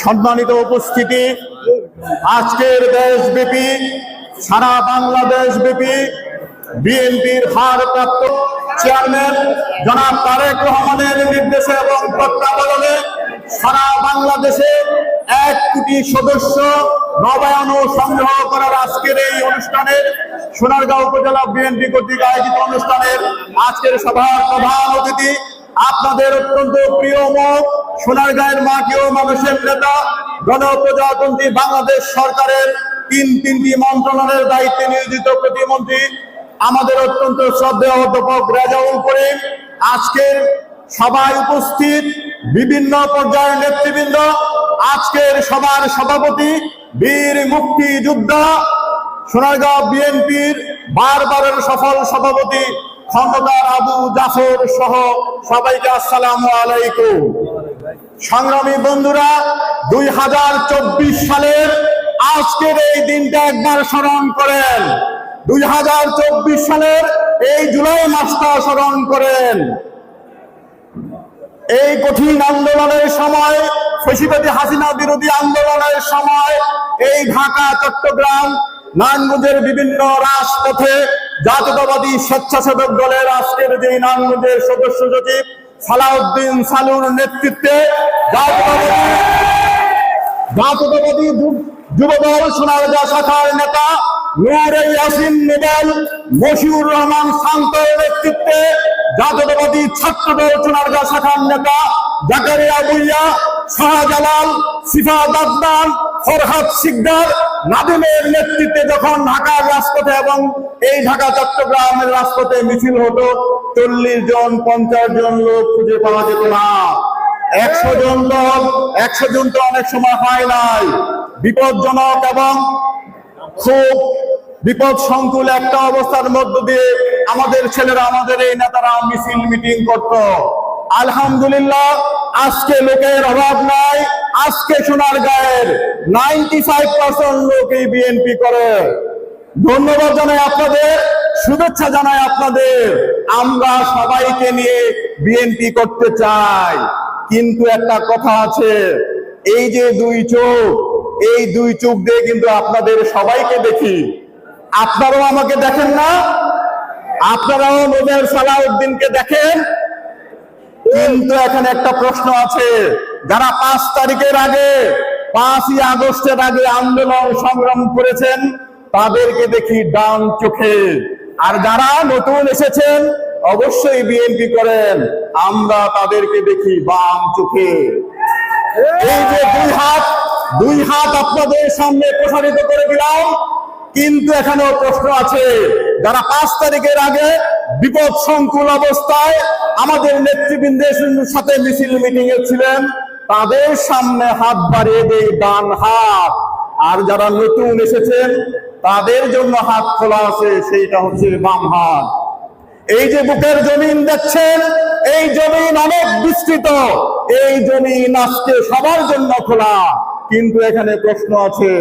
সম্মানিত উপস্থিতি, আজকের দেশব্যাপী, সারা বাংলাদেশ ব্যাপী বিএনপির ভারপ্রাপ্ত চেয়ারম্যান জনাব তারেক রহমানের নির্দেশে এবং তত্ত্বাবধানে সারা বাংলাদেশে এক কোটি সদস্য নবায়ন ও সংগ্রহ করার আজকের এই অনুষ্ঠানের সোনারগাঁও উপজেলা বিএনপি কর্তৃক আয়োজিত অনুষ্ঠানের আজকের সভার প্রধান অতিথি আপনাদের অত্যন্ত প্রিয় মুখ সোনারগাঁয়ের মাটি ও মানুষের নেতা? গণপ্রজাতন্ত্রী বাংলাদেশ সরকারের তিন তিনটি মন্ত্রণালয়ের দায়িত্বে নিয়োজিত প্রতিমন্ত্রী। আমাদের অত্যন্ত শ্রদ্ধেয় অধ্যাপক রেজাউল করিম। আজকের সভায় উপস্থিত বিভিন্ন পর্যায়ের নেতৃবৃন্দ। আজকের সভার সভাপতি বীর মুক্তিযোদ্ধা। সোনারগাঁও বিএনপির বারবারের সফল সভাপতি খন্দকার আবু জাফর সহ সবাইকে আসসালামু আলাইকুম। সংগ্রামী বন্ধুরা, দুই হাজার চব্বিশ সালের আজকের এই দিনটা একবার স্মরণ করেন। দুই হাজার চব্বিশ সালের এই জুলাই মাসটা স্মরণ করেন। এই কঠিন আন্দোলনের সময়, ফেসিবাদী হাসিনা বিরোধী আন্দোলনের সময়, এই ঢাকা, চট্টগ্রাম, নারায়ণগঞ্জের বিভিন্ন রাজপথে জাতীয়তাবাদী স্বেচ্ছাসেবক দলের আজকের যে নারায়ণগঞ্জের সদস্য সচিব সালাউদ্দিন সালুর নেতৃত্বে জাতীয়তাবাদী জাতীয়তাবাদী যুবদল, সোনারগা শাখার নেতা নূরে ইয়াসিন নোবেল মশিউর রহমান শান্তর নেতৃত্বে জাতীয়তাবাদী ছাত্রদল, সোনারগা শাখার নেতা জাকারিয়া বুইয়া শাহজালাল সিফা দাদ্দান ফরহাদ সিকদার নাদিমের নেতৃত্বে যখন ঢাকার রাজপথে এবং এই ঢাকা চট্টগ্রামের রাজপথে মিছিল হতো, চল্লিশ জন, পঞ্চাশ জন লোক খুঁজে পাওয়া যেত না। একশো জন লোক একশো জন তো অনেক সময় হয় নাই। বিপজ্জনক এবং খুব বিপদ সংকুল একটা অবস্থার মধ্য দিয়ে আমাদের ছেলেরা, আমাদের এই নেতারা মিছিল, মিটিং করত। আলহামদুলিল্লাহ, আজকে লোকের অভাব নাই, আজকে সোনার গায়ের নাইনটি ফাইভ পার্সেন্ট লোক এই বিএনপি করে। ধন্যবাদ জানাই আপনাদের, শুভেচ্ছা জানাই আপনাদের। আমরা সবাইকে নিয়ে বিএনপি করতে চাই। কিন্তু একটা কথা আছে, এই যে দুই চোখ এই দুই চোখ দিয়ে কিন্তু আপনাদের সবাইকে দেখি। আপনারাও আমাকে দেখেন না? আপনারাও নোবেল সালাউদ্দিনকে দেখেন? কিন্তু এখানে একটা প্রশ্ন আছে। যারা পাঁচ তারিখের আগে, পাঁচই আগস্টের আগে আন্দোলন সংগ্রাম করেছেন, তাদেরকে দেখি ডান চোখে। আর যারা নতুন এসেছেন, অবশ্যই বিএনপি করেন। আমরা তাদেরকে দেখি বাম চোখে। এই যে দুই হাত দুই হাত আপনাদের সামনে প্রসারিত করে দিলাম। কিন্তু এখানেও প্রশ্ন আছে, যারা পাঁচ তারিখের আগে বিপদ সংকুল অবস্থায় আমাদের নেতৃবৃন্দের সাথে মিছিল মিটিং এ ছিলেন, তাদের সামনে হাত বাড়িয়ে দেই ডান হাত। আর যারা নতুন এসেছেন, তাদের জন্য হাত খোলা আছে, সেইটা হচ্ছে বাম হাত। এই যে বুকের জমিন দেখছেন, এই জমিন অনেক বিস্তৃত, এই জমিন আজকে সবার জন্য খোলা। কিন্তু এখানে প্রশ্ন আছে।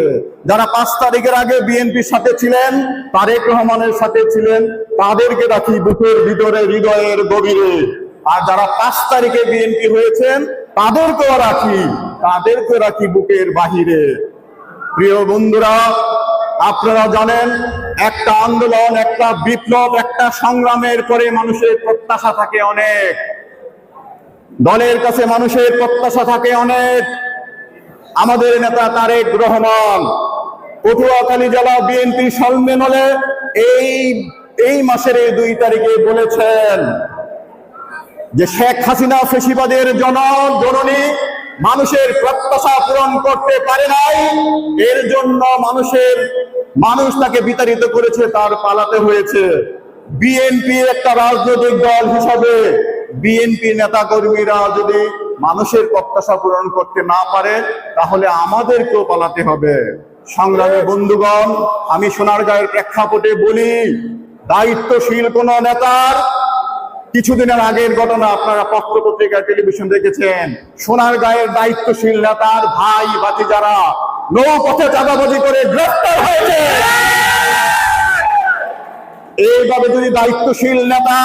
যারা পাঁচ তারিখের আগে বিএনপির সাথে ছিলেন, তারেক রহমানের সাথে ছিলেন, তাদেরকে রাখি বুকের ভিতরে হৃদয়ের গভীরে। আর যারা পাঁচ তারিখে বিএনপি হয়েছেন, তাদেরকেও রাখি তাদেরকে রাখি বুকের বাহিরে। প্রিয় বন্ধুরা, আপনারা জানেন, একটা আন্দোলন, একটা বিপ্লব, একটা সংগ্রামের পরে মানুষের প্রত্যাশা থাকে অনেক। দলের কাছে মানুষের প্রত্যাশা থাকে অনেক। আমাদের নেতা তারেক রহমান, পটুয়াখালী জেলা বিএনপি সম্মেলনে এই এই মাসের দুই তারিখে বলেছেন যে শেখ হাসিনা ফেসিবাদের জন, জননী মানুষের প্রত্যাশা পূরণ করতে পারে নাই। এর জন্য মানুষের, মানুষ তাকে বিতাড়িত করেছে, তার পালাতে হয়েছে। বিএনপি একটা রাজনৈতিক দল হিসাবে বিএনপি নেতা কর্মীরা যদি মানুষের প্রত্যাশা পূরণ করতে না পারে, তাহলে আমাদেরকেও পালাতে হবে। সংগ্রামী বন্ধুগণ, আমি সোনারগাঁয়ের প্রেক্ষাপটে বলি, দায়িত্বশীল কোন নেতার, কিছুদিনের আগের ঘটনা আপনারা পত্র পত্রিকা টেলিভিশন দেখেছেন সোনার গায়ের দায়িত্বশীল নেতার ভাই বাতি যারা নৌপথে চাঁদাবাজি করে গ্রেফতার হয়েছে। এইভাবে যদি দায়িত্বশীল নেতা,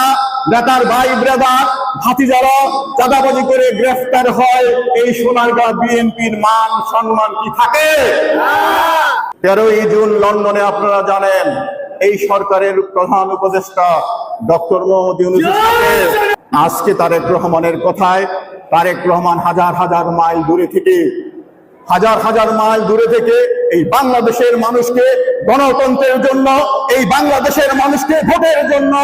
নেতার ভাই, ব্রাদার ভাতিজারা চাঁদাবাজি করে গ্রেফতার হয় এই সোনারগাঁ বিএনপির মান সম্মান কি থাকে? তেরোই জুন লন্ডনে আপনারা জানেন এই সরকারের প্রধান উপদেষ্টা ডক্টর মোহাম্মদ ইউনুস আজকে তারেক রহমানের কথায় তারেক রহমান হাজার হাজার মাইল দূরে থেকে হাজার হাজার মাইল দূরে থেকে এই বাংলাদেশের মানুষকে গণতন্ত্রের জন্য এই বাংলাদেশের মানুষকে ভোটের জন্য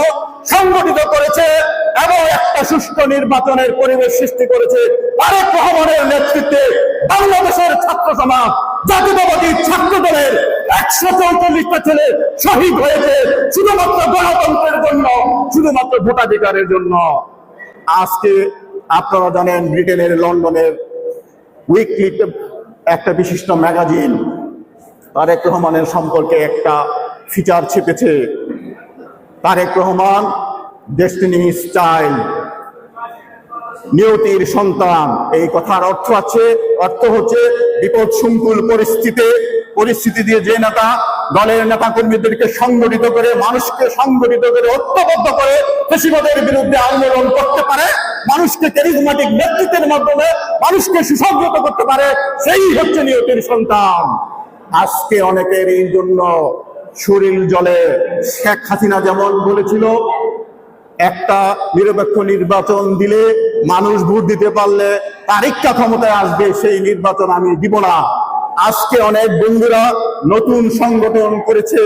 সংগঠিত করেছে এবং একটা সুষ্ঠু নির্বাচনের পরিবেশ সৃষ্টি করেছে। তারেক রহমানের নেতৃত্বে বাংলাদেশের ছাত্র সমাজ, জাতীয়তাবাদী ছাত্র দলের একশো চৌচল্লিশটা ছেলে শহীদ হয়েছে শুধুমাত্র গণতন্ত্রের জন্য, শুধুমাত্র ভোটাধিকারের জন্য। আজকে আপনারা জানেন ব্রিটেনের লন্ডনের উইকলি একটা বিশিষ্ট ম্যাগাজিন, তারেক রহমানের সম্পর্কে একটা ফিচার ছেপেছে। তারেক রহমান ডেস্টিনি স্টাইল নিয়তির সন্তান, এই কথার অর্থ আছে, অর্থ হচ্ছে বিপদ সংকুল পরিস্থিতি পরিস্থিতি দিয়ে যে নেতা দলের নেতা কর্মীদেরকে সংগঠিত করে, মানুষকে সংগঠিত করে, ঐক্যবদ্ধ করে ফেসিবাদের বিরুদ্ধে আন্দোলন করতে পারে, মানুষকে ক্যারিজমাটিক নেতৃত্বের মাধ্যমে মানুষকে সুসংগত করতে পারে, সেই হচ্ছে নিয়তির সন্তান। আজকে অনেকের এই জন্য শরীর জলে শেখ হাসিনা যেমন বলেছিল, একটা নিরপেক্ষ নির্বাচন দিলে মানুষ ভোট দিতে পারলে তারিখটা ক্ষমতায় আসবে, সেই নির্বাচন আমি দিব না। আজকে অনেক বন্ধুরা নতুন সংগঠন করেছে,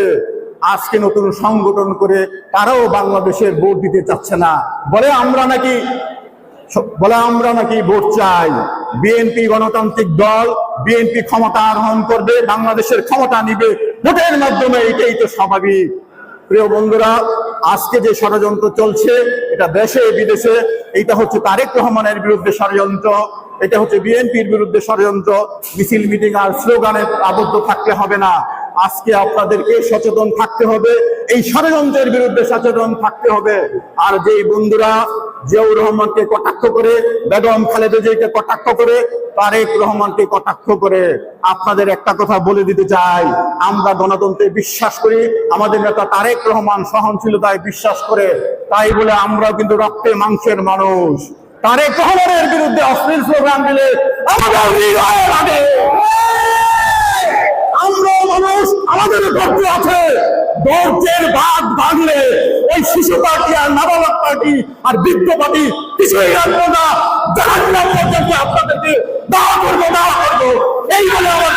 আজকে নতুন সংগঠন করে তারাও বাংলাদেশের ভোট দিতে চাচ্ছে না। বলে আমরা নাকি বলে আমরা নাকি ভোট চাই। বিএনপি গণতান্ত্রিক দল, বিএনপি ক্ষমতা আরোহণ করবে, বাংলাদেশের ক্ষমতা নিবে ভোটের মাধ্যমে এটাই তো স্বাভাবিক। প্রিয় বন্ধুরা, আজকে যে ষড়যন্ত্র চলছে, এটা দেশে, বিদেশে, এইটা হচ্ছে তারেক রহমানের বিরুদ্ধে ষড়যন্ত্র, এটা হচ্ছে বিএনপির বিরুদ্ধে ষড়যন্ত্র, মিছিল, মিটিং আর স্লোগানে আবদ্ধ থাকতে হবে না। আজকে আপনাদেরকে সচেতন থাকতে হবে, এই ষড়যন্ত্রের বিরুদ্ধে সচেতন থাকতে হবে। আর যেই বন্ধুরা জিয়াউর রহমানকে কটাক্ষ করে, বেগম খালেদা জিয়াকে কটাক্ষ করে, তারেক রহমানকে কটাক্ষ করে, আপনাদের একটা কথা বলে দিতে চাই। আমরা গণতন্ত্রে বিশ্বাস করি, আমাদের নেতা তারেক রহমান সহনশীলতায় বিশ্বাস করে, তাই বলে আমরা কিন্তু রক্তে মাংসের মানুষ। তারেক রহমানের বিরুদ্ধে অশ্লীল স্লোগান দিলে আমাদের হৃদয় লাগে আমরা মানুষ আমাদের গর্ব আছে। দর্জের বাদ ভাঙলে ওই শিশু পার্টি আর নাবালক পার্টি আর বৃদ্ধ পার্টি কিছুই রাখব না। জাহান্নাম পর্যন্ত আপনাদেরকে দাওয়া করব দাওয়া করব। এই বলে আমার।